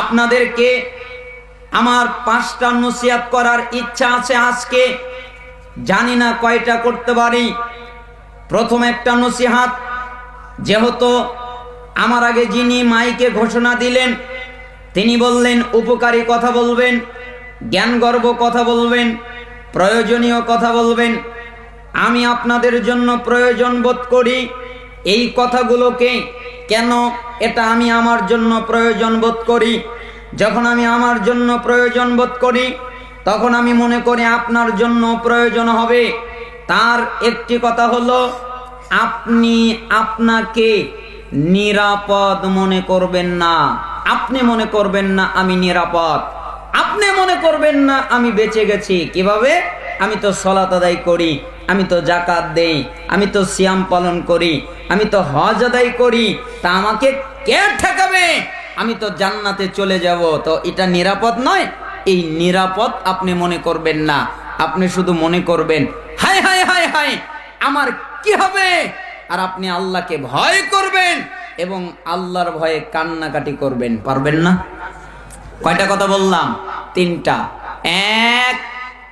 আপনাদেরকে আমার পাঁচটা নসিয়াত করার ইচ্ছা আছে আজকে। জানি না কয়টা করতে পারি। প্রথম একটা নসিহাত, যেহেতু আমার আগে যিনি মাইকে ঘোষণা দিলেন, তিনি বললেন, উপকারী কথা বলবেন, জ্ঞানগর্ব কথা বলবেন, প্রয়োজনীয় কথা বলবেন। আমি আপনাদের জন্য প্রয়োজন বোধ করি এই কথাগুলোকে কেন এটা আমি আমার জন্য প্রয়োজন বোধ করি? যখন আমি আমার জন্য প্রয়োজন বোধ করি, তখন আমি মনে করি আপনার জন্য প্রয়োজন হবে। তার একটি কথা হলো, আপনি আপনাকে নিরাপদ মনে করবেন না। আপনি মনে করবেন না আমি নিরাপদ। আপনি মনে করবেন না আমি বেঁচে গেছি। কীভাবে? আমি তো সলাত আদায় করি, আমি তো জাকাত দেই, আমি তো সিয়াম পালন করি, আমি তো হজ আদায় করি, তা আমাকে কে ঠেকাবে? আমি তো জান্নাতে চলে যাব, তো এটা নিরাপদ নয়? এই নিরাপদ আপনি মনে করবেন না, আপনি শুধু মনে করবেন, হায় হায় হায় হায়, আমার কি হবে? আর আপনি আল্লাহকে ভয় করবেন এবং আল্লাহর ভয়ে কান্নাকাটি করবেন, পারবেন না? কয়টা কথা বললাম? তিনটা। এক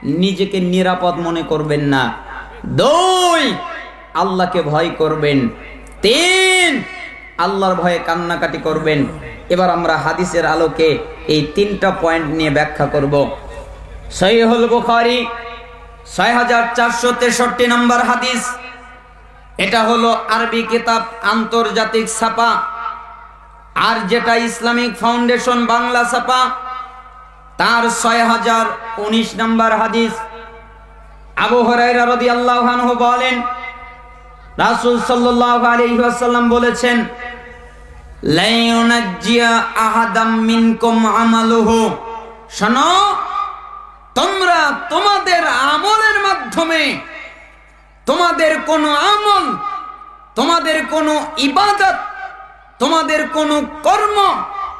নিজেকে নিরাপদ মনে করবেন না। দুই, আল্লাহকে ভয় করবেন। তিন, আল্লাহর ভয়ে কান্নাকাটি করবেন। এবার আমরা হাদিসের আলোকে এই তিনটা পয়েন্ট নিয়ে ব্যাখ্যা করব। সহিহুল বুখারী ছয় হাজার চারশো তেষট্টি নম্বর হাদিস। এটা হলো আরবি কিতাব আন্তর্জাতিক ছাপা। আর যেটা ইসলামিক ফাউন্ডেশন বাংলা ছাপা তার ছয় হাজার উনিশ নম্বর হাদিস। আবু হরাইরা রাদিয়াল্লাহু আনহু বলেন, রাসূল সাল্লাল্লাহু আলাইহি বলেছেন শোনো, তোমরা তোমাদের আমলের মাধ্যমে তোমাদের কোনো আমল, তোমাদের কোনো ইবাদত, তোমাদের কোনো কর্ম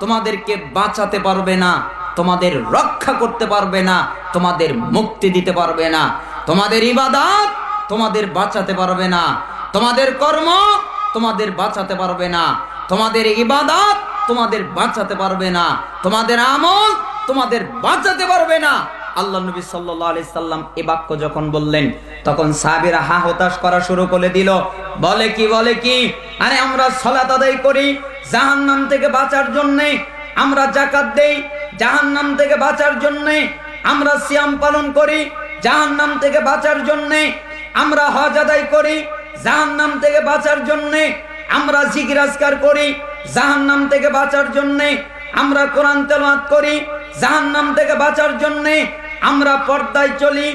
তোমাদেরকে বাঁচাতে পারবে না। তোমাদের রক্ষা করতে পারবে না, তোমাদের মুক্তি দিতে পারবে না, তোমাদের ইবাদত তোমাদের বাঁচাতে পারবে না, তোমাদের কর্ম তোমাদের বাঁচাতে পারবে না, তোমাদের ইবাদত তোমাদের বাঁচাতে পারবে না, তোমাদের আমল তোমাদের বাঁচাতে পারবে না। আল্লাহ নবী সাল্লাল্লাহু আলাইহি সাল্লাম এ বাক্য যখন বললেন, তখন সাহাবীরা হা হতাশ করা শুরু করে দিল। বলে কি বলে কি? আরে আমরা সালাত আদায় করি জাহান্নাম থেকে বাঁচার জন্য, আমরা জাকাত দেই জাহান্নাম থেকে বাঁচার জন্য আমরা সিয়াম পালন করি, জাহান্নাম থেকে বাঁচার জন্য আমরা হজ আদায় করি, জাহান্নাম থেকে বাঁচার জন্য আমরা জিকিরাজকার করি, জাহান্নাম থেকে বাঁচার জন্য আমরা কোরআন তেলাওয়াত করি, জাহান্নাম থেকে বাঁচার জন্য আমরা পর্দায় চলি,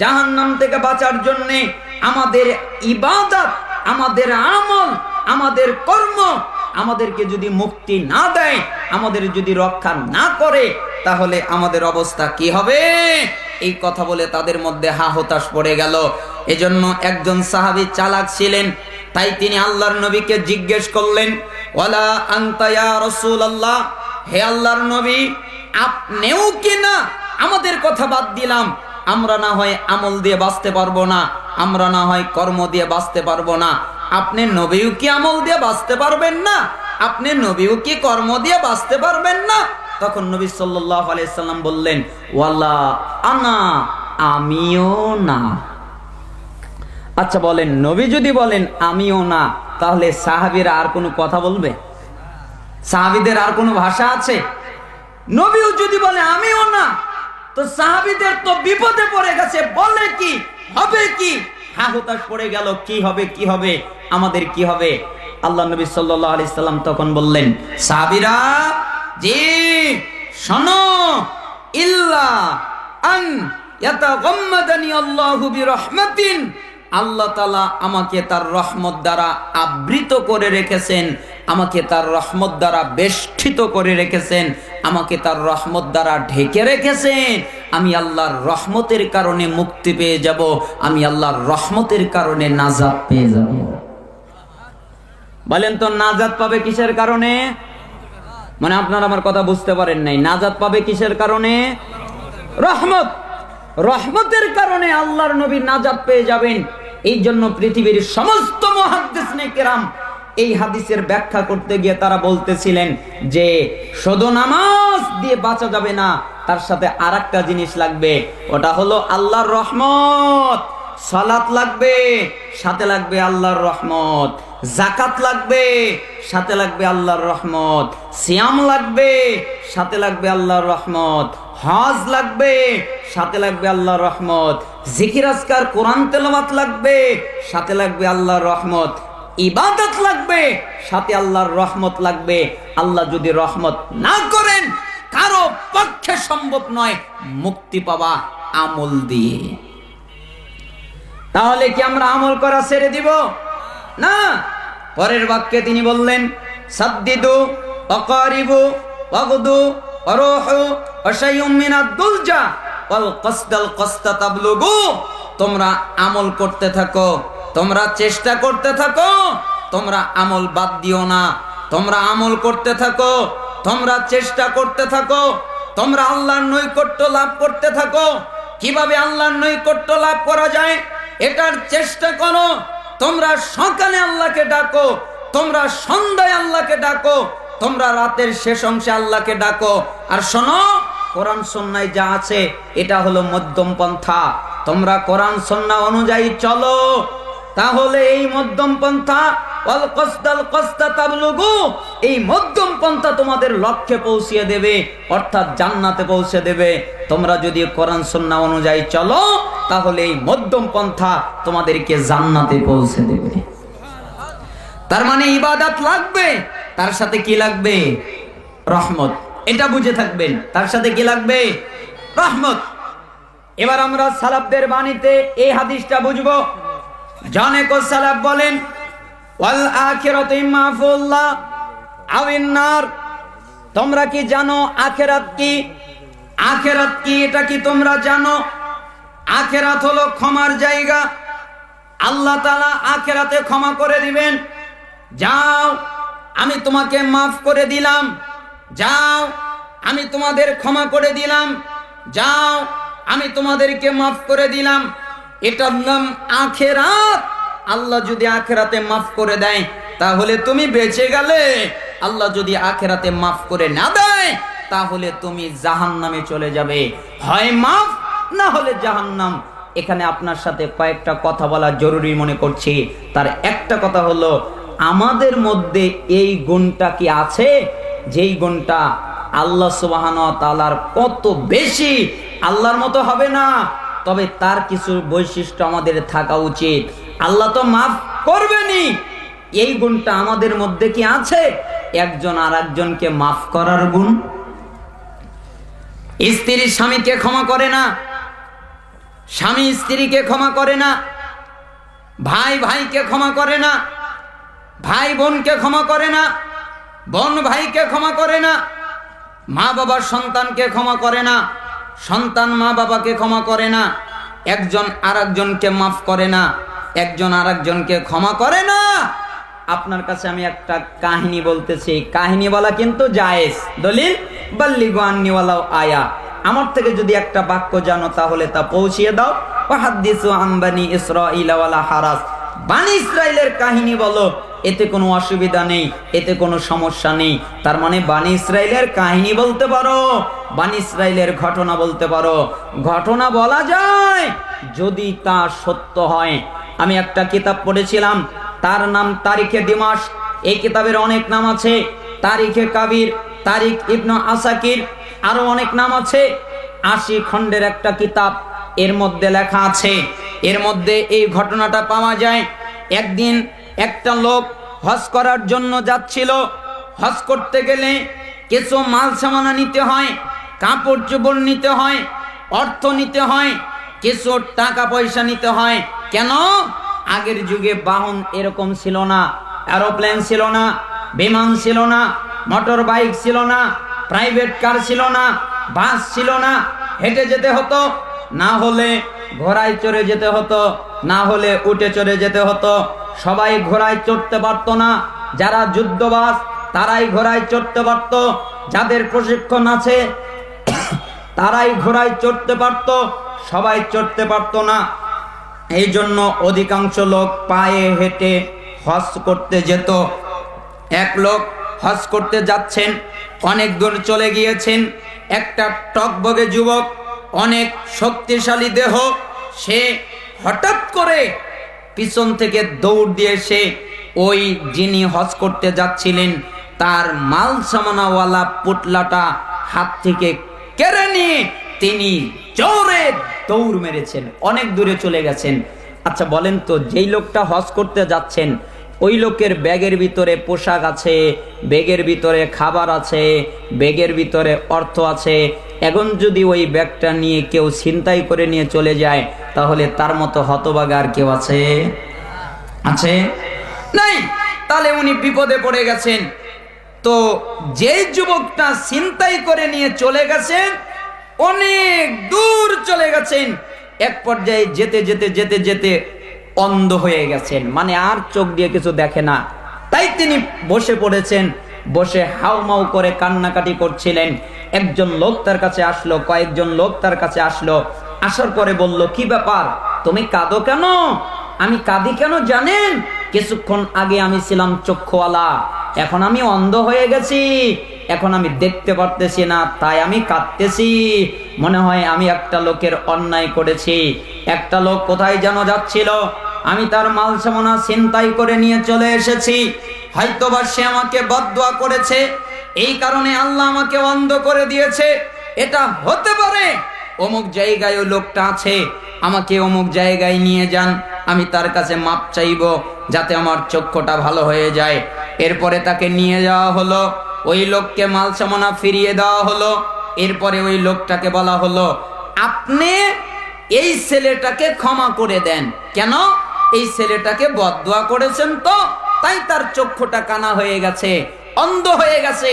জাহান্নাম থেকে বাঁচার জন্য আমাদের ইবাদত, আমাদের আমল, আমাদের কর্ম আমাদেরকে যদি মুক্তি না দেয়, আমাদের যদি রক্ষা না করে, তাহলে আমাদের অবস্থা কি হবে? এই কথা বলে তাদের মধ্যে হা হতাশ পড়ে গেল। এজন্য একজন সাহাবী চালাক ছিলেন, তাই তিনি আল্লাহর নবীকে জিজ্ঞেস করলেন, ওয়ালা আনতা ইয়া রাসূলুল্লাহ? হে আল্লাহর নবী, আপনিও কি না? আমাদের কথা বাদ দিলাম। আমরা না হয় আমল দিয়ে বাঁচতে পারব না, আমরা না হয় কর্ম দিয়ে বাঁচতে পারব না। আপনি নবীও কি আমল দিয়ে বাঁচতে পারবেন না? আপনি নবীও কি কর্ম দিয়ে বাঁচতে পারবেন না? তখন নবী সাল্লাল্লাহু আলাইহি সাল্লাম বললেন, ওয়ালা আনা, আমিও না। আচ্ছা বলেন, নবী যদি বলেন, আমিও না, তাহলে সাহাবীরা আর কোনো কথা বলবে? সাহাবীদের আর কোনো ভাষা আছে? নবীও যদি বলে, আমিও না, তো সাহাবীদের তো বিপদে পড়ে গেছে, বলে কি, হবে কি? হা হতাশ পড়ে গেল, কি হবে কি হবে, আমাদের কি হবে? আল্লাহ নবী সাল্লাল্লাহু আলাইহি সাল্লাম তখন বললেন, সাহাবীরা, জি, শোনো, ইল্লা আন আল্লাহ তালা আমাকে তার রহমত দ্বারা আবৃত করে রেখেছেন, আমাকে তার রহমত দ্বারা বেষ্টিত করে রেখেছেন, আমাকে তার রহমত দ্বারা ঢেকে রেখেছেন। আমি আল্লাহর রহমতের কারণে মুক্তি পেয়ে যাব, আমি আল্লাহর রহমতের কারণে নাজাত পেয়ে যাব। বলেন তো নাজাদ পাবে কিসের কারণে? মানে আপনারা আমার কথা বুঝতে পারেন নাই। নাজাদ পাবে কিসের কারণে? রহমত। রহমতের কারণে আল্লাহর নবী নাজাদ পেয়ে যাবেন। এই জন্য পৃথিবীর সমস্ত মহাদ্দেশ কেরাম এই হাদিসের ব্যাখ্যা করতে গিয়ে তারা বলতেছিলেন যে, শুধু নামাজ দিয়ে বাঁচা যাবে না, তার সাথে আর জিনিস লাগবে। ওটা হলো আল্লাহর রহমত। সালাত লাগবে, সাথে লাগবে আল্লাহর রহমত। জাকাত লাগবে, সাথে লাগবে আল্লাহর রহমত। সিয়াম লাগবে, সাথে লাগবে আল্লাহর রহমত। হজ লাগবে, সাথে লাগবে আল্লাহর রহমত। জিকির আজকার কোরআন তেলাওয়াত লাগবে, সাথে লাগবে আল্লাহর রহমত। ইবাদত লাগবে, সাথে আল্লাহর রহমত লাগবে। আল্লাহ যদি রহমত না করেন, কারও পক্ষে সম্ভব নয় মুক্তি পাওয়া আমল দিয়ে। তাহলে কি আমরা আমল করা ছেড়ে দিব? না। পরের বাক্যে তিনি বললেন, সাদ্দিদু অকারিবু অগদু অরোহু অশাইউম মিনাদ দুলজা ওয়াল কসদাল কস্তা তাবলুগু। তোমরা আমল করতে থাকো। তোমরা চেষ্টা করতে থাকো, তোমরা আমল বাদ দিও না। তোমরা আমল করতে থাকো, তোমরা চেষ্টা করতে থাকো, তোমরা আল্লাহর নৈকট্য লাভ করতে থাকো। কীভাবে আল্লাহর নৈকট্য লাভ করা যায়, এটার চেষ্টা করো। তোমরা সকালে আল্লাহকে ডাকো, তোমরা সন্ধ্যায় আল্লাহকে ডাকো, তোমরা রাতের শেষ অংশে আল্লাহকে ডাকো। আর শোনো, কোরআন সন্ন্যায় যা আছে, এটা হলো মধ্যম পন্থা। তোমরা কোরআন সন্না অনুযায়ী চলো তাহলে এই মধ্যম পন্থা এই মধ্যম পন্থা তোমাদের লক্ষ্যে পৌঁছিয়ে দেবে, অর্থাৎ জান্নাতে পৌঁছে দেবে। তোমরা যদি কোরআন সন্না অনুযায়ী চলো, তাহলে এই মধ্যম পন্থা তোমাদেরকে জান্নাতে পৌঁছে দেবে। তার মানে ইবাদত লাগবে, তার সাথে কি লাগবে? রহমত। এটা বুঝে থাকবেন, তার সাথে কি লাগবে? রহমত। এবার আমরা সালাবদের বাণীতে এই হাদিসটা বুঝব। জনেক সালাব বলেন, ওয়াল আখিরাতু মাফুল্লাহ আউিন নার তোমরা কি জানো আখেরাত কি? আখেরাত কি এটা কি তোমরা জানো? আখেরাত হলো ক্ষমার জায়গা। আল্লাহ তালা আখেরাতে ক্ষমা করে দিবেন। যাও, আমি তোমাকে মাফ করে দিলাম। যাও, আমি তোমাদের ক্ষমা করে দিলাম। যাও, আমি তোমাদেরকে মাফ করে দিলাম। এটার নাম আখেরাত। আল্লাহ যদি আখেরাতে মাফ করে দেয়, তাহলে তুমি বেঁচে গেলে। আল্লাহ যদি আখেরাতে মাফ করে না দেয়, তাহলে তুমি জাহান নামে চলে যাবে। হয় মাফ, না হলে জাহান্নাম। এখানে আপনার সাথে কয়েকটা কথা বলা জরুরি মনে করছি। তার একটা কথা হলো, আমাদের মধ্যে এই গুণটা কি আছে? যেই গুণটা আল্লাহ সুবাহান তালার কত বেশি, আল্লাহর মতো হবে না। তবে তার কিছু বৈশিষ্ট্য আমাদের থাকা উচিত। আল্লাহ তো মাফ করবেনি এই গুণটা আমাদের মধ্যে কি আছে? একজন আর একজনকে মাফ করার গুণ। স্ত্রী স্বামীকে ক্ষমা করে না। স্বামী স্ত্রীকে ক্ষমা করে না। ভাই ভাইকে ক্ষমা করে না। ভাই বোনকে ক্ষমা করে না। বোন ভাইকে ক্ষমা করে না। মা বাবার সন্তানকে ক্ষমা করে না। সন্তান মা বাবাকে ক্ষমা করে না, একজন আর একজনকে মাফ করে না, একজন আর একজনকে ক্ষমা করে না। আপনার কাছে আমি একটা কাহিনী বলতেছি। কাহিনী বলা কিন্তু জায়েজ। দলিল বাল্লি গোয়ান্নিওয়ালাও আয়া। আমার থেকে যদি একটা বাক্য জানো তাহলে তা পৌঁছিয়ে দাও। হারাস। বানি ইসরাইলের কাহিনী বলো। এতে কোনো অসুবিধা নেই, এতে কোনো সমস্যা নেই। তার মানে বানি ইসরাইলের কাহিনী বলতে পারো, বানি ইসরাইলের ঘটনা বলতে পারো। ঘটনা বলা যায়, যদি তা সত্য হয়। আমি একটা কিতাব পড়েছিলাম, তার নাম তারিখে দিমাস। এই কিতাবের অনেক নাম আছে, তারিখে কাবির, তারিখ ইবনু আসাকির, আরও অনেক নাম আছে। আশি খণ্ডের একটা কিতাব, এর মধ্যে লেখা আছে। এর মধ্যে এই ঘটনাটা পাওয়া যায়, একদিন একটা লোক হজ করার জন্য যাচ্ছিল। হজ করতে গেলে কিছু মাল সামানা নিতে হয়, কাপড় চোপড় নিতে হয়, অর্থ নিতে হয়, কিছু টাকা পয়সা নিতে হয়। কেন? আগের যুগে বাহন এরকম ছিল না, এরোপ্লেন ছিল না, বিমান ছিল না, মোটর বাইক ছিল না, প্রাইভেট কার ছিল না, বাস ছিল না। হেঁটে যেতে হতো, না হলে ঘোড়ায় চড়ে যেতে হতো, না হলে উঠে চড়ে যেতে হতো। সবাই ঘোড়ায় চড়তে পারতো না। যারা যুদ্ধবাস তারাই ঘোড়ায় চড়তে পারতো। যাদের প্রশিক্ষণ আছে, তারাই ঘোড়ায় চড়তে পারতো। সবাই চড়তে পারতো না। এই জন্য অধিকাংশ লোক পায়ে হেঁটে হজ করতে যেত। এক লোক হজ করতে যাচ্ছেন, অনেক দূর চলে গিয়েছেন। একটা টকবগে যুবক, অনেক শক্তিশালী দেহ, সে হঠাৎ করে পিছন থেকে দৌড় দিয়ে সে ওই যিনি হজ করতে যাচ্ছিলেন, তার মাল সামানাওয়ালা পুটলাটা হাত থেকে কেড়ে নিয়ে তিনি জোরে দৌড় মেরেছেন, অনেক দূরে চলে গেছেন। আচ্ছা বলেন তো, যেই লোকটা হজ করতে যাচ্ছেন ওই লোকের ব্যাগের ভিতরে পোশাক আছে, ব্যাগের ভিতরে খাবার আছে, ব্যাগের ভিতরে অর্থ আছে। এখন যদি ওই ব্যাগটা নিয়ে কেউ ছিনতাই করে নিয়ে চলে যায়, তাহলে তার মতো হতবাগা আর কেউ আছে? আছে? নাই! তাহলে উনি বিপদে পড়ে গেছেন। তো যে যুবকটা ছিনতাই করে নিয়ে চলে গেছেন, অনেক দূর চলে গেছেন। এক পর্যায়ে যেতে যেতে যেতে যেতে অন্ধ হয়ে গেছেন। মানে আর চোখ দিয়ে কিছু দেখে না। তাই তিনি বসে পড়েছেন, বসে হাউমাউ করে কান্নাকাটি করছিলেন। একজন লোক তার কাছে আসলো, কয়েকজন লোক তার কাছে আসলো। আসার পরে বলল, কি ব্যাপার? তুমি কাঁদো কেন? আমি কাঁদি কেন জানেন? কিছুক্ষণ আগে আমি ছিলাম চক্ষুওয়ালা। এখন আমি অন্ধ হয়ে গেছি। এখন আমি দেখতে পারতেছি না, তাই আমি কাঁদতেছি। মনে হয় আমি একটা লোকের অন্যায় করেছি। একটা লোক কোথায় যেন যাচ্ছিল, আমি তার মাল সামনা ছিনতাই করে নিয়ে চলে এসেছি। হয়তোবা সে আমাকে বদদোয়া করেছে, এই কারণে আল্লাহ আমাকে অন্ধ করে দিয়েছে। এটা হতে পারে, অমুক জায়গায় লোকটা আছে, আমাকে অমুক জায়গায় নিয়ে যান, আমি তার কাছে মাপ চাইব, যাতে আমার চক্ষুটা ভালো হয়ে যায়। এরপরে তাকে নিয়ে যাওয়া হলো। ওই লোককে মাল সামনা ফিরিয়ে দেওয়া হলো। এরপরে ওই লোকটাকে বলা হলো, আপনি এই ছেলেটাকে ক্ষমা করে দেন। কেন? এই ছেলেটাকে বদদোয়া করেছেন তো, তাই তার চক্ষুটা কানা হয়ে গেছে, অন্ধ হয়ে গেছে।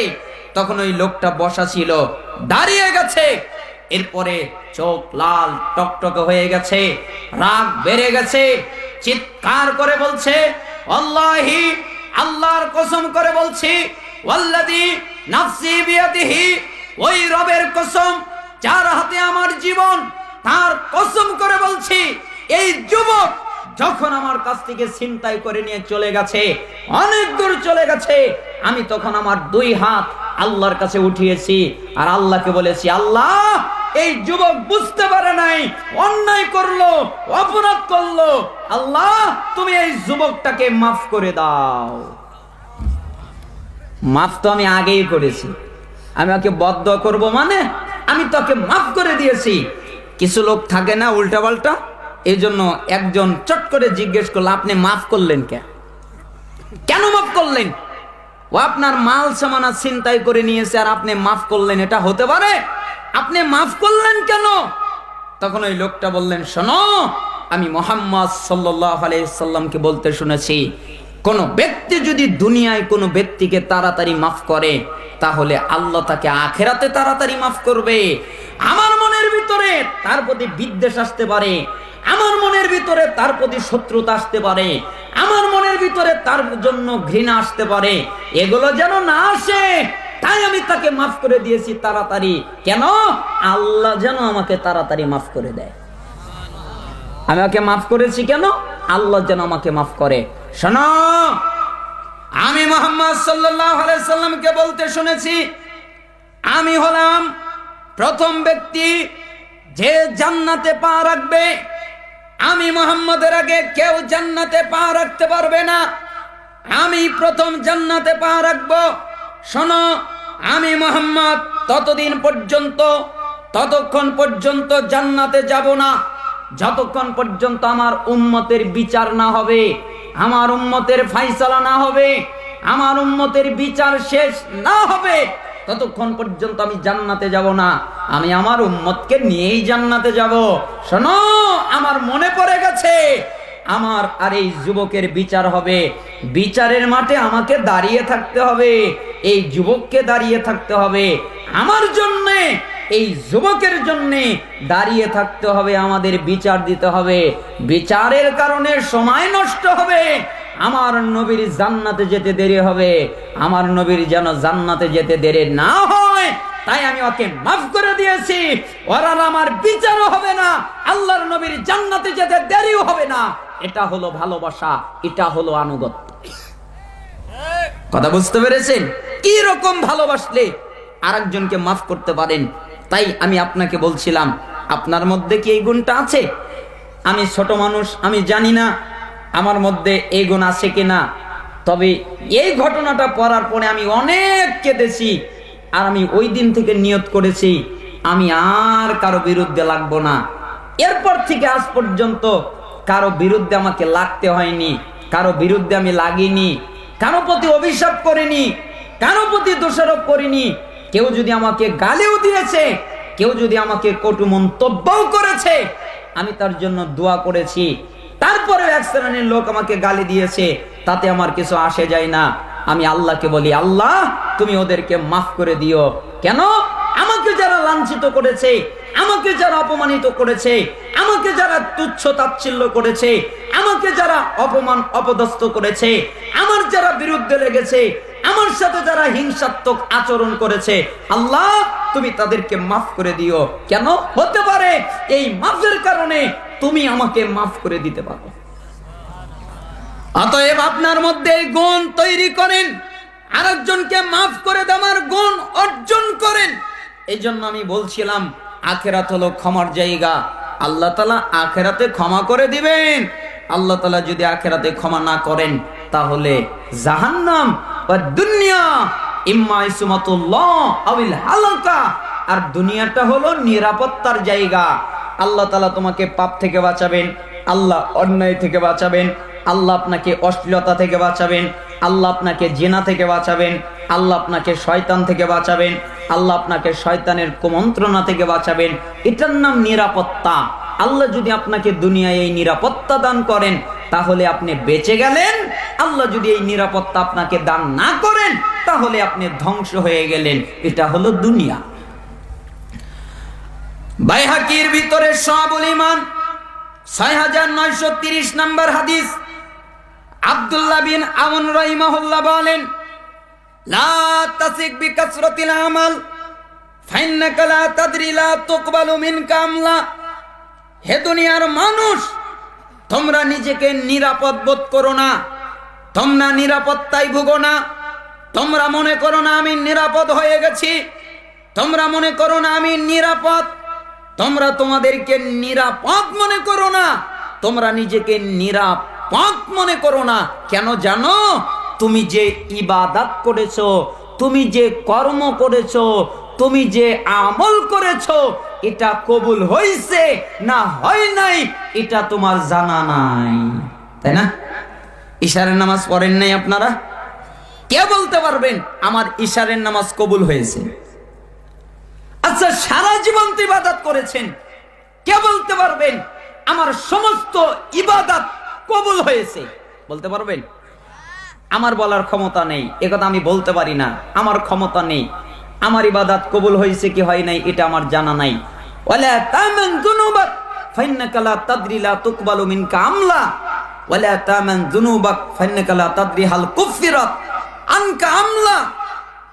তখন ওই লোকটা বসা ছিল, দাঁড়িয়ে গেছে। এরপরে চোখ লাল, টকটকে হয়ে গেছে, রাগ বেড়ে গেছে, চিৎকার করে বলছে, আল্লাহি, আল্লাহর কসম করে বলছি তার কসম করে বলছি, এই যুবক যখন আমার কাছ থেকে চলে গেছে, আমি তখন আমার দুই হাত আল্লাহর কাছে উঠিয়েছি, আর আল্লাহকে বলেছি, আল্লাহ, এই যুবক বুঝতে পারে নাই, অন্যায় করল, অপরাধ করল, আল্লাহ, তুমি এই যুবকটাকে মাফ করে দাও। মাফ তো আমি আগেই করেছি। আমি ওকে বদ্ধ করব মানে আমি তোকে মাফ করে দিয়েছি। কিছু লোক থাকে না উল্টা পাল্টা এই জন্য একজন চট করে জিজ্ঞেস করল, আপনি মাফ করলেন কে? কেন মাফ করলেন? ও আপনার মাল সামানা ছিনতাই করে নিয়েছে আর আপনি মাফ করলেন, এটা হতে পারে? আপনি মাফ করলেন কেন? তখন ওই লোকটা বললেন, শোনো, আমি মোহাম্মদ সাল্লাহ আলাইসাল্লামকে বলতে শুনেছি কোন ব্যক্তি যদি দুনিয়ায় কোনো ব্যক্তিকে তাড়াতাড়ি মাফ করে, তাহলে আল্লাহ তাকে আখেরাতে তাড়াতাড়ি মাফ করবে। আমার মনের ভিতরে তার প্রতি বিদ্বেষ আসতে পারে, আমার মনের ভিতরে তার প্রতি শত্রুতা আসতে পারে, আমার মনের ভিতরে তার জন্য ঘৃণা আসতে পারে। এগুলো যেন না আসে, তাই আমি তাকে মাফ করে দিয়েছি তাড়াতাড়ি। কেন? আল্লাহ যেন আমাকে তাড়াতাড়ি মাফ করে দেয়। আমি ওকে মাফ করেছি কেন? আল্লাহ যেন আমাকে মাফ করে। শোনো, আমি মোহাম্মদ সাল্লামকে বলতে শুনেছি, আমি হলাম প্রথম ব্যক্তি যে জান্নাতে পা রাখবে। আমি মোহাম্মদের আগে কেউ জান্নাতে পা রাখতে পারবে না। আমি প্রথম জান্নাতে পা রাখব। শোনো, আমি মোহাম্মদ ততদিন পর্যন্ত, ততক্ষণ পর্যন্ত জান্নাতে যাব না। যতক্ষণ পর্যন্ত আমার উম্মতের বিচার না হবে। আমার উম্মতের ফাইসালা না হবে, আমার উম্মতের বিচার শেষ না হবে, ততক্ষণ পর্যন্ত আমি জান্নাতে যাব না। আমি আমার উম্মতকে নিয়েই জান্নাতে যাব। শোনো, আমার মনে পড়ে গেছে, আমার আর এই যুবকের বিচার হবে। বিচারের মাঠে আমাকে দাঁড়িয়ে থাকতে হবে, এই যুবককে দাঁড়িয়ে থাকতে হবে। আমার জন্যে এই যুবকের জন্য দাঁড়িয়ে থাকতে হবে, আমাদের বিচার দিতে হবে। বিচারের কারণে সময় নষ্ট হবে। আমার নবীর জান্নাতে যেতে দেরি হবে। আমার নবীর যেন জান্নাতে যেতে দেরি না হয়, তাই আমি ওকে মাফ করে দিয়েছি। ওর আর আমার বিচারও হবে না, আল্লাহর নবীর জান্নাতে যেতে দেরিও হবে না। এটা হলো ভালোবাসা, এটা হলো আনুগত্য। কথা বুঝতে পেরেছেন? কি রকম ভালোবাসলে আরেকজনকে মাফ করতে পারেন? তাই আমি আপনাকে বলছিলাম, আপনার মধ্যে কি এই গুণটা আছে? আমি ছোট মানুষ, আমি জানি না আমার মধ্যে এই গুণ আছে কিনা। তবে এই ঘটনাটা পড়ার পরে আমি অনেক কেঁদেছি, আর আমি ওই দিন থেকে নিয়ত করেছি, আমি আর কারও বিরুদ্ধে লাগবো না। এরপর থেকে আজ পর্যন্ত কারও বিরুদ্ধে আমাকে লাগতে হয়নি, কারও বিরুদ্ধে আমি লাগিনি, কারও প্রতি অভিশাপ করিনি, কারও প্রতি দোষারোপ করিনি। কেউ যদি আমাকে গালিও দিয়েছে, কেউ যদি আমাকে কটু মন্তব্যও করেছে, আমি তার জন্য দোয়া করেছি। তারপরে এক শ্রেণির লোক আমাকে গালি দিয়েছে, তাতে আমার কিছু আসে যায় না। আমি আল্লাহকে বলি, আল্লাহ, তুমি ওদেরকে মাফ করে দিও। কেন? আমাকে যারা লাঞ্ছিত করেছে, আমাকে যারা অপমানিত করেছে, আমাকে যারা তুচ্ছ তাচ্ছিল্য করেছে, আমাকে যারা অপমান, অপদস্থ করেছে, আমার যারা বিরুদ্ধে লেগেছে আমার সাথে যারা হিংসাত্মক আচরণ করেছে, আল্লাহ, তুমি তাদেরকে মাফ করে দিও। কেন? হতে পারে এই মাফের কারণে তুমি আমাকে মাফ করে দিতে পারো। অতএব আপনার মধ্যে গুণ তৈরি করেন, আরেকজনকে মাফ করে দেওয়ার গুণ অর্জন করেন। এই জন্য আমি বলছিলাম, আখেরাত হলো ক্ষমার জায়গা। আল্লাহ তালা আখেরাতে ক্ষমা করে দিবেন। আল্লাহ তালা যদি আখেরাতে ক্ষমা না করেন, তাহলে জাহান্নাম দুনিয়া। ইম্মা ইসমাতুল্লাহ আবিল আর দুনিয়াটা হলো নিরাপত্তার জায়গা। আল্লাহ তালা তোমাকে পাপ থেকে বাঁচাবেন, আল্লাহ অন্যায় থেকে বাঁচাবেন, আল্লাহ আপনাকে অশ্লীলতা থেকে বাঁচাবেন, আল্লাহ আপনাকে জেনা থেকে বাঁচাবেন, আল্লাহ আপনাকে শয়তান থেকে বাঁচাবেন, আল্লাহ আপনাকে শয়তানের কুমন্ত্রণা থেকে বাঁচাবেন। এটার নাম নিরাপত্তা। আল্লাহ যদি আপনাকে দুনিয়ায় এই নিরাপত্তা দান করেন তাহলে আপনি বেঁচে গেলেন। আল্লাহ যদি এই নিরাপত্তা আপনাকে দান না করেন, তাহলে আপনি ধ্বংস হয়ে গেলেন। এটা হলো দুনিয়া। বাইহাকির ভিতরে সবুল ইমান ছয় হাজার নয়শো তিরিশ নম্বর হাদিস। আব্দুল্লাহ বিন আমন রহিমাহুল্লাহ বলেন, লা তাসিক বিকাসরাতিল আমাল, ফাইন্নাকা লা তাদরি, লা তুকবালু মিনকা হে দুনিয়ার মানুষ তোমরা নিজেকে নিরাপদ বোধ করো না। তোমরা নিরাপত্তায় ভুগো না। তোমরা মনে করো না আমি নিরাপদ হয়ে গেছি। তোমরা মনে করো না আমি নিরাপদ। তোমরা তোমাদেরকে নিরাপদ মনে করো না। তোমরা নিজেকে নিরাপদ মনে করো না। কেন জানো? তুমি যে ইবাদাত করেছ, তুমি যে কর্ম করেছ, তুমি যে আমল করেছ এটা কবুল হইছে না হয় নাই, এটা তোমার জানা নাই। তাই না? ইশারের নামাজ পড়েন নাই আপনারা? কে বলতে পারবেন আমার ইশারের নামাজ কবুল হয়েছে? আচ্ছা সারা জীবন তো ইবাদত করেছেন। কে বলতে পারবেন আমার সমস্ত ইবাদত কবুল হয়েছে? বলতে পারবেন? আমার বলার ক্ষমতা নেই একথা আমি বলতে পারি না, আমার ক্ষমতা নেই। আমার ইবাদত কবুল হয়েছে কি হয় নাই, এটা আমার জানা নাই। ওয়ালা তামান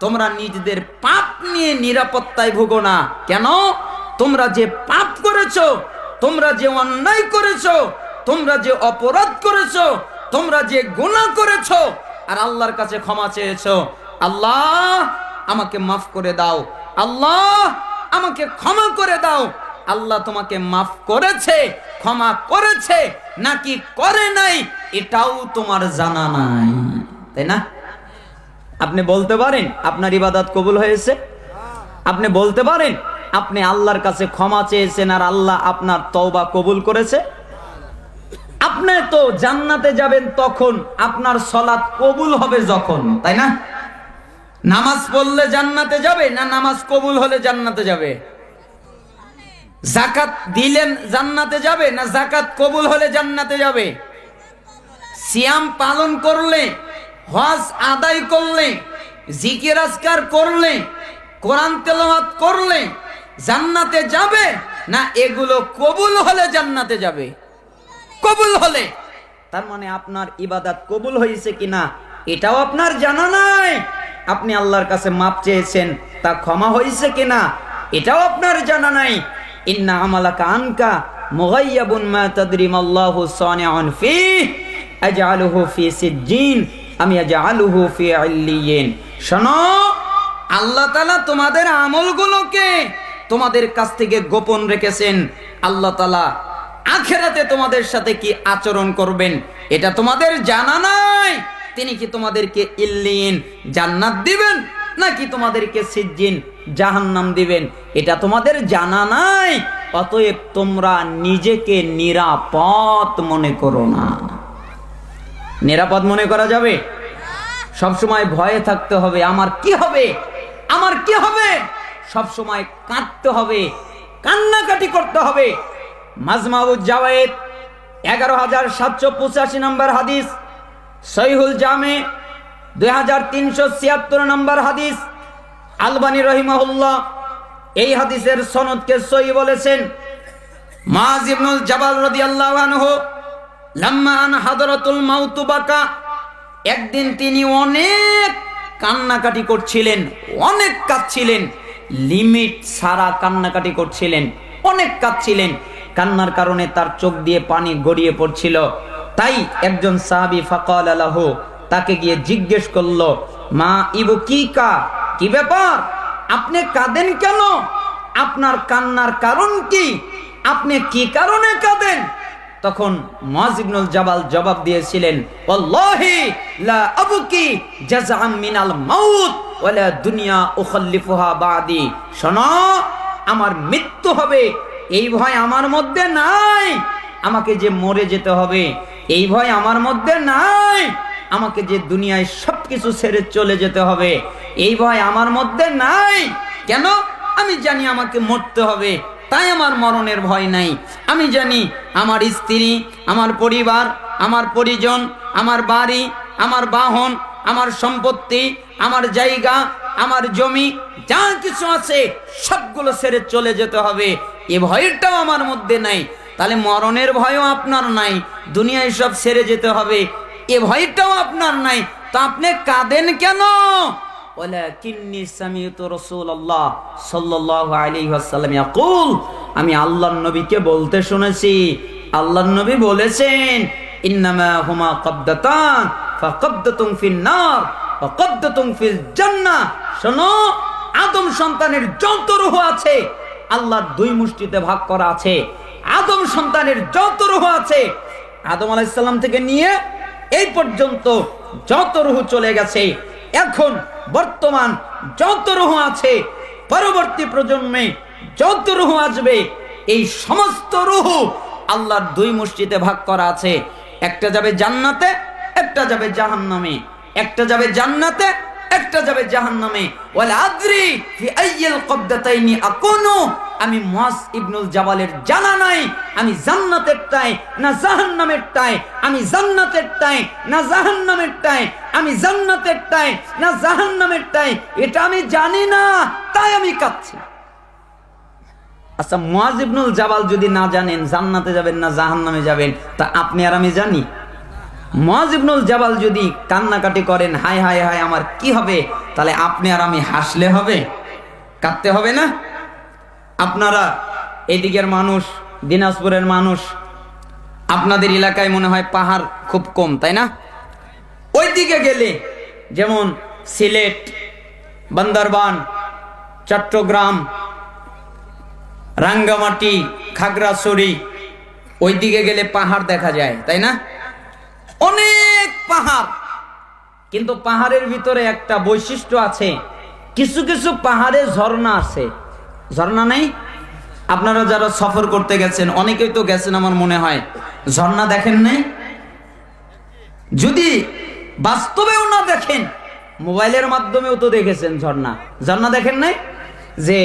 তোমরা নিজেদের পাপ নিয়ে নিরাপত্তায় ভুগো না। কেন? তোমরা যে পাপ করেছ, তোমরা যে অন্যায় করেছ, তোমরা যে অপরাধ করেছ, তোমরা যে গুনাহ করেছ, আর আল্লাহর কাছে ক্ষমা চেয়েছো। আল্লাহ আমাকে মাফ করে দাও। আল্লাহ, আমাকে ক্ষমা করে দাও। আল্লাহ তোমাকে মাফ করেছে, ক্ষমা করেছে, নাকি করে নাই, এটাও তোমার জানা নাই। তাই না? আপনি বলতে পারেন, আপনার ইবাদত কবুল হয়েছে? আপনি বলতে পারেন, আপনি আল্লাহর কাছে ক্ষমা চেয়েছেন আর আল্লাহ আপনার তওবা কবুল করেছে? আপনি তো জান্নাতে যাবেন তখন আপনার সলাৎ কবুল হবে যখন, তাই না? নামাজ পড়লে জান্নাতে যাবে না নামাজ কবুল হলে জান্নাতে যাবে? জাকাত দিলেন জান্নাতে যাবে না জাকাত কবুল হলে জান্নাতে যাবে? সিয়াম পালন করলে, হজ আদায় করলে, জিকির আজকার করলে, কোরআন তেলাওয়াত করলে জান্নাতে যাবে না এগুলো কবুল হলে জান্নাতে যাবে? কবুল হলে। তার মানে আপনার ইবাদত কবুল হয়েছে কিনা এটাও আপনার জানা নাই। আপনি আল্লাহর কাছে মাপ চেয়েছেন, তা ক্ষমা হয়েছে কিনা, এটাও আপনার জানা নাই। ইন্না আমালাকা আনকা মুগাইয়াবুন মা তাদরিম আল্লাহু সানিউন ফি আজআলুহু ফি সিজ্জিন, আমি আজআলুহু ফি ইল্লিয়িন শোনো, আল্লাহ তাআলা তোমাদের আমলগুলোকে তোমাদের কাছ থেকে গোপন রেখেছেন। আল্লাহ তালা আখেরাতে তোমাদের সাথে কি আচরণ করবেন, এটা তোমাদের জানা নাই। তিনি কি তোমাদেরকে ইল্লিন জান্নাত দিবেন? নাকি তোমাদেরকে সিজ্জিন জাহান্নাম দিবেন? এটা তোমাদের জানা নাই। অতএব তোমরা নিজেকে নিরাপদ মনে করো না। নিরাপদ মনে করা যাবে? সবসময় ভয়ে থাকতে হবে। আমার কি হবে? আমার কি হবে? সবসময় কাঁদতে হবে। কান্নাকাটি করতে হবে। মাজমাউজ জাওয়েদ এগারো হাজার সাতশো পঁচাশি নম্বর হাদিস। সহিহুল জামে, দুই হাজার তিনশো ছিয়াত্তর নম্বর হাদিস। আলবানী রহিমাহুল্লাহ এই হাদিসের সনদকে সহি বলেছেন। মাজ জাবাল রাদিয়াল্লাহু আনহু, লাম্মা আন হাদরাতুল মাউতু একদিন তিনি অনেক কান্নাকাটি করছিলেন, অনেক কাঁদছিলেন, লিমিট সারা কান্নাকাটি করছিলেন, অনেক কাঁদছিলেন। কান্নার কারণে তার চোখ দিয়ে পানি গড়িয়ে পড়ছিল। তাই একজন সাহাবি ফাকাল আলাহ তাকে গিয়ে জিজ্ঞেস করল, মা ইবু কি কা কি ব্যাপার? আপনি কাঁদেন কেন? আপনার কান্নার কারণ কি? আপনি কি কারণে কাঁদেন? তখন মাজিবনুল জাবাল জবাব দিয়েছিলেন, ওয়াল্লাহি লা আবকি জাযাআম মিনাল মাউত ওয়ালা দুনিয়া উখাল্লিফুহা বাদি। শোনো, আমার মৃত্যু হবে, এই ভয় আমার মধ্যে নাই। আমাকে যে মরে যেতে হবে, এই ভয় আমার মধ্যে নাই। আমাকে যে দুনিয়ায় সবকিছু ছেড়ে চলে যেতে হবে, এই ভয় আমার মধ্যে নাই। কেন? আমি জানি আমাকে মরতে হবে, তাই আমার মরণের ভয় নাই। আমি জানি আমার স্ত্রী, আমার পরিবার, আমার পরিজন, আমার বাড়ি, আমার বাহন, আমার সম্পত্তি, আমার জায়গা, আমার জমি, যা কিছু আছে, সবগুলো ছেড়ে চলে যেতে হবে। এ ভয়টাও আমার মধ্যে নাই। তাহলে মরণের ভয়ও আপনার নাই, দুনিয়ায় সব সেরে যেতে হবে। এ ভয়টাও আপনার নাই, তো আপনি কাঁদেন কেন? আমি আল্লাহ নবীকে বলতে শুনেছি। আল্লাহ নবী বলেছেন হুমা জান্নাহ শোনো, আদম সন্তানের যত রূহ আছে, আল্লাহর দুই মুষ্টিতে ভাগ করা আছে। আদম সন্তানের যত রূহ আছে, আদম আলাইহিস সালাম থেকে নিয়ে এই পর্যন্ত যত রুহ চলে গেছে, এখন বর্তমান যত রুহ আছে, পরবর্তী প্রজন্মে যত রুহ আসবে, এই সমস্ত রুহ আল্লাহর দুই মসজিদে ভাগ করা আছে। একটা যাবে জান্নাতে, একটা যাবে জাহান্নামে। একটা যাবে জান্নাতে, একটা যাবে জাহান্নামে। ওয়ালা আদ্রি ফি আইয়িল কবদাতাইনি আকুনু আমি মুয়াজ ইবনুল জাবালের জানা নাই, আমি জান্নাতের টাই না জাহান্নামের টাই আমি জান্নাতের টাই না জাহান্নামের টাই আমি জান্নাতের টাই না জাহান্নামের টাই এটা আমি জানি না, তাই আমি কাঁদছি। আচ্ছা মুয়াজ ইবনুল জাবাল যদি না জানেন, জান্নাতে যাবেন না জাহান্নামে যাবেন, তা আপনি আর আমি জানি? মুয়াজ ইবনুল জাবাল যদি কান্নাকাটি করেন, হায় হায় হায়, আমার কি হবে? তাহলে আপনি আর আমি হাসলে হবে? কাঁদতে হবে না? আপনারা এদিকের মানুষ, দিনাজপুরের মানুষ, আপনাদের এলাকায় মনে হয় পাহাড় খুব কম, তাই না? ওই দিকে গেলে যেমন সিলেট, বান্দরবান, চট্টগ্রাম, রাঙ্গামাটি, খাগড়াছড়ি ওই দিকে গেলে পাহাড় দেখা যায়, তাই না? অনেক পাহাড়। কিন্তু পাহাড়ের ভিতরে একটা বৈশিষ্ট্য আছে, কিছু কিছু পাহাড়ে ঝর্ণা আছে। ঝর্ণা নেই? আপনারা যারা সফর করতে গেছেন, অনেকেই তো গেছেন আমার মনে হয়। ঝর্ণা দেখেন নাই? যদি বাস্তবেও না দেখেন, মোবাইলের মাধ্যমেও তো দেখেছেন ঝর্ণা। ঝর্ণা দেখেন নাই? যে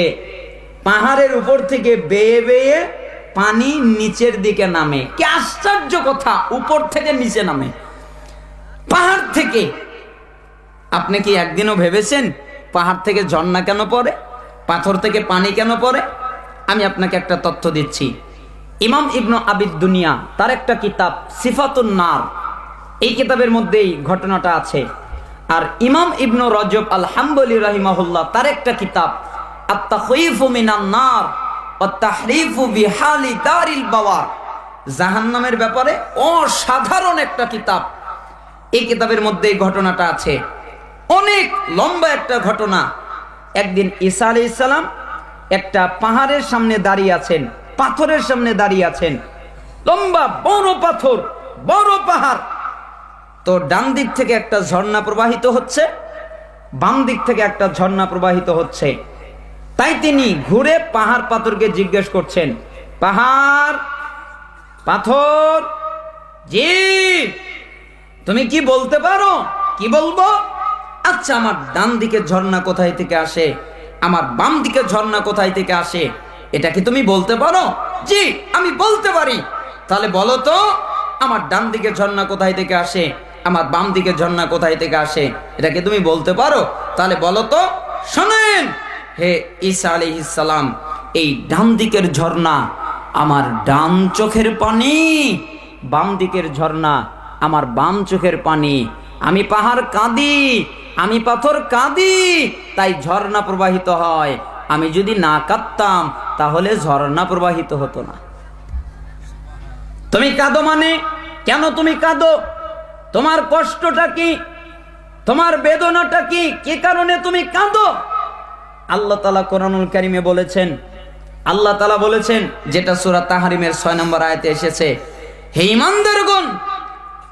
পাহাড়ের উপর থেকে বেয়ে বেয়ে পানি নিচের দিকে নামে। কি আশ্চর্য কথা, উপর থেকে নিচে নামে। পাহাড় থেকে। আপনি কি একদিনও ভেবেছেন পাহাড় থেকে ঝর্ণা কেন পড়ে? পাথর থেকে পানি কেন পড়ে? আমি আপনাকে একটা তথ্য দিচ্ছি। ইমাম ইবনু আবিদ দুনিয়া, তার একটা কিতাব, সিফাতুন নার। এই কিতাবের মধ্যেই ঘটনাটা আছে। আর ইমাম ইবনু রজব আল হাম্বলি রাহিমাহুল্লাহ, তার একটা কিতাব জাহান্নামের ব্যাপারে অসাধারণ একটা কিতাব। এই কিতাবের মধ্যে এই ঘটনাটা আছে। অনেক লম্বা একটা ঘটনা। একদিন ঈসা আলি ইসালাম একটা পাহাড়ের সামনে দাঁড়িয়ে আছেন, পাথরের সামনে দাঁড়িয়ে আছেন। লম্বা, বড় পাথর, বড় পাহাড়। তো ডান দিক থেকে একটা ঝর্ণা প্রবাহিত হচ্ছে, বাম দিক থেকে একটা ঝর্ণা প্রবাহিত হচ্ছে। তাই তিনি ঘুরে পাহাড় পাথরকে জিজ্ঞেস করছেন, পাহাড়, পাথর জি তুমি কি বলতে পারো? কি বলব? আচ্ছা আমার ডান দিকে ঝর্ণা কোথায় থেকে আসে? আমার বাম দিকে ঝর্ণা কোথায় থেকে আসে? এটা কি তুমি বলতে পারো? জি, আমি বলতে পারি। তাহলে বলো তো, আমার ডান দিকে ঝর্ণা কোথায় থেকে আসে? আমার বাম দিকে ঝর্ণা কোথায় থেকে আসে? এটা কি তুমি বলতে পারো? তাহলে বলো তো, শোনেন! হে ঈসা আলাইহিসসালাম এই ডান দিকের ঝর্ণা আমার ডান চোখের পানি, বাম দিকের ঝর্ণা আমার বাম চোখের পানি। আমি পাহাড় কাঁদি আমি পাথর কাঁদি, তাই ঝর্ণা প্রবাহিত হয়। আমি যদি না কাঁদতাম, তাহলে ঝর্ণা প্রবাহিত হতো না। তুমি কাঁদো মানে? কেন তুমি কাঁদো? তোমার কষ্টটা কি? তোমার বেদনাটা কি? কি কারণে তুমি কাঁদো? আল্লাহ তালা কোরআনুল কারিমে বলেছেন, আল্লাহ তালা বলেছেন, যেটা সুরা তাহারিমের ছয় নম্বর আয়তে এসেছে, হে ইমানদারগণ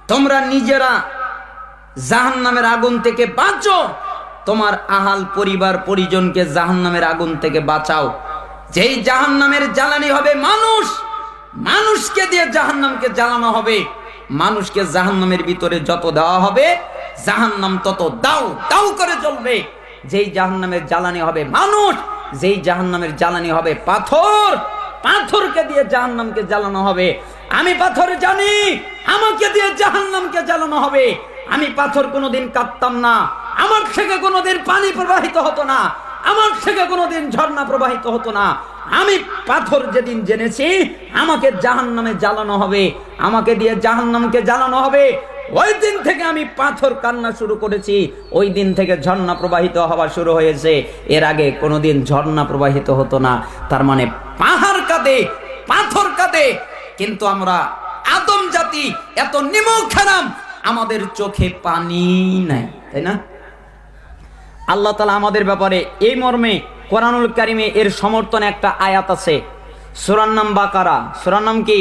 তোমরা নিজেরা জাহান নামের আগুন থেকে বাঁচো। তোমার আহাল পরিবার পরিজনকে জাহান নামের আগুন থেকে বাঁচাও। যেই জাহান নামের জ্বালানি হবে মানুষ, মানুষকে দিয়ে জাহান নামকে জ্বালানো হবে। মানুষকে জাহান নামের ভিতরে যত দেওয়া হবে জাহান নাম তত দাও দাও করে চলবে যেই জাহান নামের জ্বালানি হবে মানুষ, যেই জাহান নামের জ্বালানি হবে পাথর, পাথরকে দিয়ে জাহান নামকে জ্বালানো হবে। আমি পাথর জানি, আমাকে দিয়ে জাহান নামকে জ্বালানো হবে। আমি পাথর কোনোদিন কাঁদতাম না। আমার থেকে কোনোদিন পানি প্রবাহিত হতো না। আমার থেকে কোনোদিন ঝর্ণা প্রবাহিত হতো না। আমি পাথর যেদিন জেনেছি, আমাকে জাহান নামে জ্বালানো হবে। আমাকে দিয়ে জাহান নামকে জ্বালানো হবে। ওই দিন থেকে আমি পাথর কান্না শুরু করেছি। ওই দিন থেকে ঝর্ণা প্রবাহিত হওয়া শুরু হয়েছে। এর আগে কোনোদিন ঝর্ণা প্রবাহিত হতো না। তার মানে পাহাড় কাঁদে, পাথর কাঁদে। কিন্তু আমরা আদম জাতি এত নিমক খারাম আমাদের চোখে পানি নাই, তাই না? আল্লাহ তালা আমাদের ব্যাপারে এই মর্মে কোরআনুল কারিমে এর সমর্থন একটা আয়াত আছে, সুরার নাম বাকারা। সুরার নাম কি?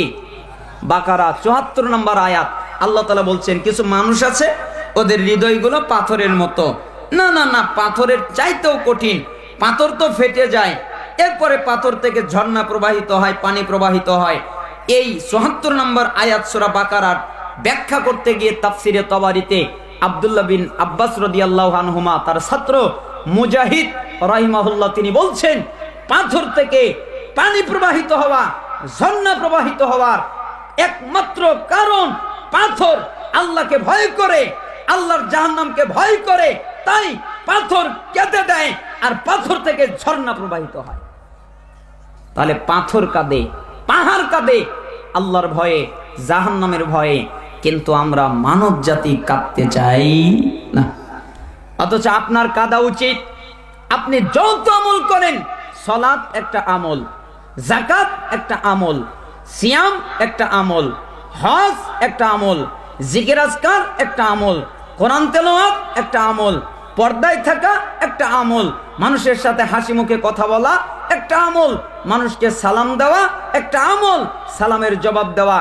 বাকারা চুহাত্তর নম্বর আয়াত। আল্লাহ তালা বলছেন, কিছু মানুষ আছে, ওদের হৃদয়গুলো পাথরের মতো। না না না, পাথরের চাইতেও কঠিন, পাথর তো ফেটে যায়। এরপরে পাথর থেকে ঝর্ণা প্রবাহিত হয়, পানি প্রবাহিত হয়। এই চুহাত্তর নম্বর আয়াত সুরা বাকারার ব্যাখ্যা করতে গিয়ে তাফসিরে তবারিতে আবদুল্লাহ বিন আব্বাস রদিয়াল্লাহ আনহুমা, তার ছাত্র মুজাহিদ রাহিমাহুল্লাহ, তিনি বলছেন, পাথর থেকে পানি প্রবাহিত হওয়া, ঝর্ণা প্রবাহিত হওয়ার একমাত্র কারণ পাথর আল্লাহকে ভয় করে, আল্লাহর জাহান্নামকে ভয় করে, তাই পাথর কেটে দেয় আর পাথর থেকে ঝর্ণা প্রবাহিত হয়। তাহলে পাথর কাঁদে, পাহাড় কাঁদে, আল্লাহর ভয়ে, জাহান্নামের ভয়ে কিন্তু আমরা মানব জাতি কাঁদতে চাই না। অথচ আপনার কাদা উচিত। আপনি যৌথ আমল করেন। সলাৎ একটা আমল জাকাত একটা আমল, সিয়াম একটা আমল, হজ একটা আমল, জিকির আজকার একটা আমল, কোরআন তেলাওয়াত একটা আমল, পর্দায় থাকা একটা আমল, মানুষের সাথে হাসি মুখে কথা বলা একটা আমল, মানুষকে সালাম দেওয়া একটা আমল, সালামের জবাব দেওয়া।